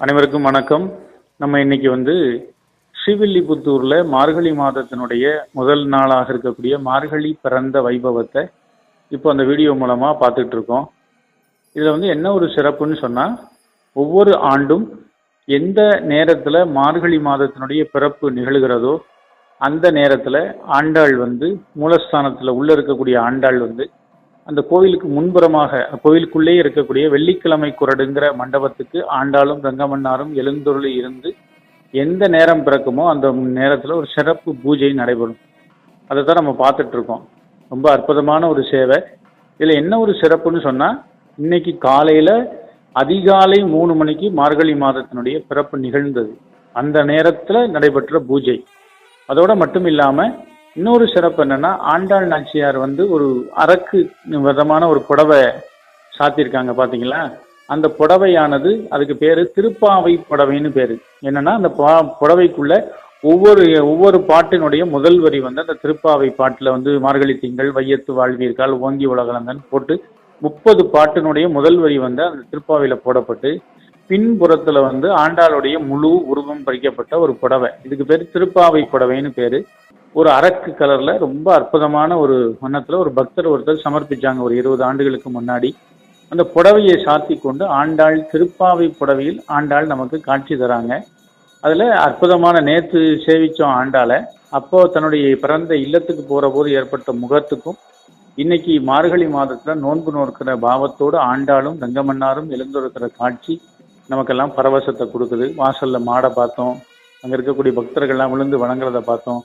அனைவருக்கும் வணக்கம். நம்ம இன்னைக்கு வந்து ஸ்ரீவில்லிபுத்தூர்ல மார்கழி மாதத்தினுடைய முதல் நாளாக இருக்கக்கூடிய மார்கழி பிறந்த வைபவத்தை இப்போ அந்த வீடியோ மூலமா பார்த்துட்டு இருக்கோம். இதுல வந்து என்ன ஒரு சிறப்புன்னு சொன்னா ஒவ்வொரு ஆண்டும் எந்த நேரத்துல மார்கழி மாதத்தினுடைய பிறப்பு நிகழ்கிறதோ அந்த நேரத்துல ஆண்டாள் வந்து மூலஸ்தானத்துல உள்ள இருக்கக்கூடிய ஆண்டாள் வந்து அந்த கோவிலுக்கு முன்புறமாக கோவிலுக்குள்ளே இருக்கக்கூடிய வெள்ளிக்கிழமை குரடுங்கிற மண்டபத்துக்கு ஆண்டாளும் ரங்கமன்னாரும் எழுந்தொருளி இருந்து எந்த நேரம் பிறக்குமோ அந்த நேரத்தில் ஒரு சிறப்பு பூஜை நடைபெறும். அதை தான் நம்ம பார்த்துட்டு இருக்கோம் ரொம்ப அற்புதமான ஒரு சேவை. இதில் என்ன ஒரு சிறப்புன்னு சொன்னால் இன்னைக்கு காலையில் அதிகாலை மூணு மணிக்கு மார்கழி மாதத்தினுடைய பிறப்பு நிகழ்ந்தது. அந்த நேரத்தில் நடைபெற்ற பூஜை. அதோட மட்டும் இல்லாமல் இன்னொரு சிறப்பு என்னன்னா ஆண்டாள் நாச்சியார் வந்து ஒரு அரக்கு விதமான ஒரு புடவை சாத்தியிருக்காங்க பாத்தீங்களா? அந்த புடவையானது அதுக்கு பேரு திருப்பாவை புடவைன்னு பேரு. என்னன்னா அந்த பா- புடவைக்குள்ள ஒவ்வொரு ஒவ்வொரு பாட்டினுடைய முதல் வரி வந்து அந்த திருப்பாவை பாட்டுல வந்து மார்கழி திங்கள் வையத்து வாழ்வீர்கள் ஓங்கி உலகலந்தன் போட்டு முப்பது பாட்டினுடைய முதல் வரி வந்து அந்த திருப்பாவையில போடப்பட்டு பின்புறத்துல வந்து ஆண்டாளுடைய முழு உருவம் பறிக்கப்பட்ட ஒரு புடவை. இதுக்கு பேர் திருப்பாவை புடவைன்னு பேரு. ஒரு அரக்கு கலர்ல ரொம்ப அற்புதமான ஒரு வண்ணத்துல ஒரு பக்தர் ஒருத்தர் சமர்ப்பிச்சாங்க. ஒரு இருபது ஆண்டுகளுக்கு முன்னாடி. அந்த புடவையை சாத்தி கொண்டு ஆண்டாள் திருப்பாவை புடவையில் ஆண்டாள் நமக்கு காட்சி தராங்க. அதுல அற்புதமான நேத்து சேவிச்சோம் ஆண்டாளை. அப்போ தன்னுடைய பிறந்த இல்லத்துக்கு போற போது ஏற்பட்ட முகத்துக்கும் இன்னைக்கு மார்கழி மாதத்துல நோன்பு நோக்கிற பாவத்தோடு ஆண்டாளும் ரங்கமன்னாரும் எழுந்திருக்கிற காட்சி நமக்கெல்லாம் பரவசத்தை கொடுக்குது. வாசல்ல மாடை பார்த்தோம். அங்க இருக்கக்கூடிய பக்தர்கள்லாம் விழுந்து வணங்குறத பார்த்தோம்.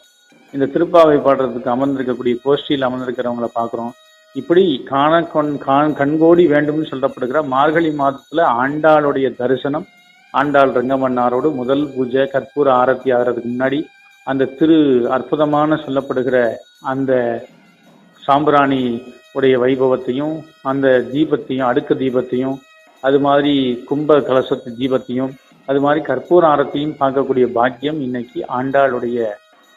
இந்த திருப்பாவை பாடுறதுக்கு அமர்ந்திருக்கக்கூடிய கோஷ்டியில் அமர்ந்திருக்கிறவங்களை பார்க்குறோம். இப்படி காண கொண் காண் கண்கோடி வேண்டும்னு சொல்லப்படுகிற மார்கழி மாதத்துல ஆண்டாளுடைய தரிசனம் ஆண்டாள் ரங்கமன்னாரோடு முதல் பூஜை கற்பூர ஆரத்தி ஆகிறதுக்கு முன்னாடி அந்த திரு அற்புதமான சொல்லப்படுகிற அந்த சாம்பிராணி உடைய வைபவத்தையும் அந்த தீபத்தையும் அடுக்கு தீபத்தையும் அது மாதிரி கும்ப கலசத்து தீபத்தையும் அது மாதிரி கற்பூர ஆரத்தையும் பார்க்கக்கூடிய பாக்கியம் இன்னைக்கு ஆண்டாளுடைய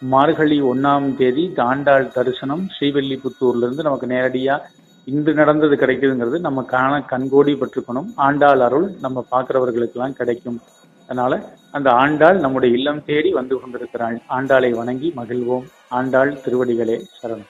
மார்கழி ஒண்ணாம் தேதி இந்த ஆண்டாள் தரிசனம் ஸ்ரீவில்லிபுத்தூர்ல இருந்து நமக்கு நேரடியா இன்று நடந்தது கிடைக்குதுங்கிறது நம்ம காண கண்கோடி பெற்றுக்கணும். ஆண்டாள் அருள் நம்ம பார்க்குறவர்களுக்கெல்லாம் கிடைக்கும். அதனால அந்த ஆண்டாள் நம்முடைய இல்லம் தேடி வந்து கொண்டிருக்கிறாள். ஆண்டாளை வணங்கி மகிழ்வோம். ஆண்டாள் திருவடிகளே சரணம்.